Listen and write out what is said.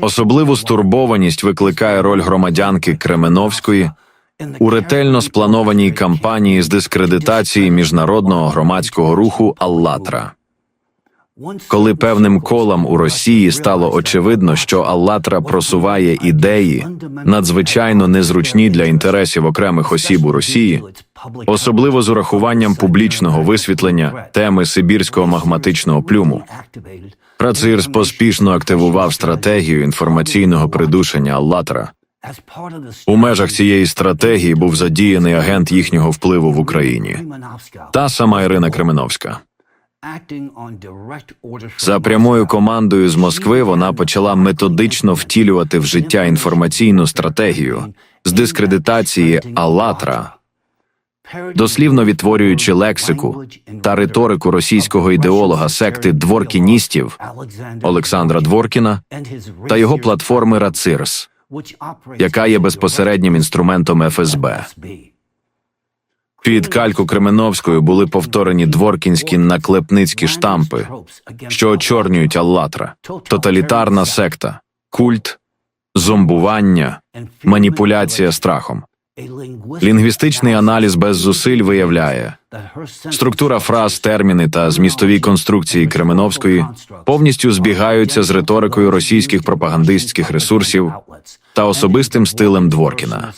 Особливу стурбованість викликає роль громадянки Кременовської у ретельно спланованій кампанії з дискредитації міжнародного громадського руху «Аллатра». Коли певним колам у Росії стало очевидно, що Аллатра просуває ідеї, надзвичайно незручні для інтересів окремих осіб у Росії, особливо з урахуванням публічного висвітлення теми сибірського магматичного плюму, Працирс поспішно активував стратегію інформаційного придушення Аллатра. У межах цієї стратегії був задіяний агент їхнього впливу в Україні, та сама Ірина Кременовська. За прямою командою з Москви вона почала методично втілювати в життя інформаційну стратегію з дискредитації Аллатра, дослівно відтворюючи лексику та риторику російського ідеолога секти дворкіністів Олександра Дворкіна та його платформи Рацирс, яка є безпосереднім інструментом ФСБ. Під кальку Кременовською були повторені дворкінські наклепницькі штампи, що очорнюють Аллатра, тоталітарна секта, культ, зомбування, маніпуляція страхом. Лінгвістичний аналіз без зусиль виявляє, структура фраз, терміни та змістові конструкції Кременовської повністю збігаються з риторикою російських пропагандистських ресурсів та особистим стилем Дворкіна.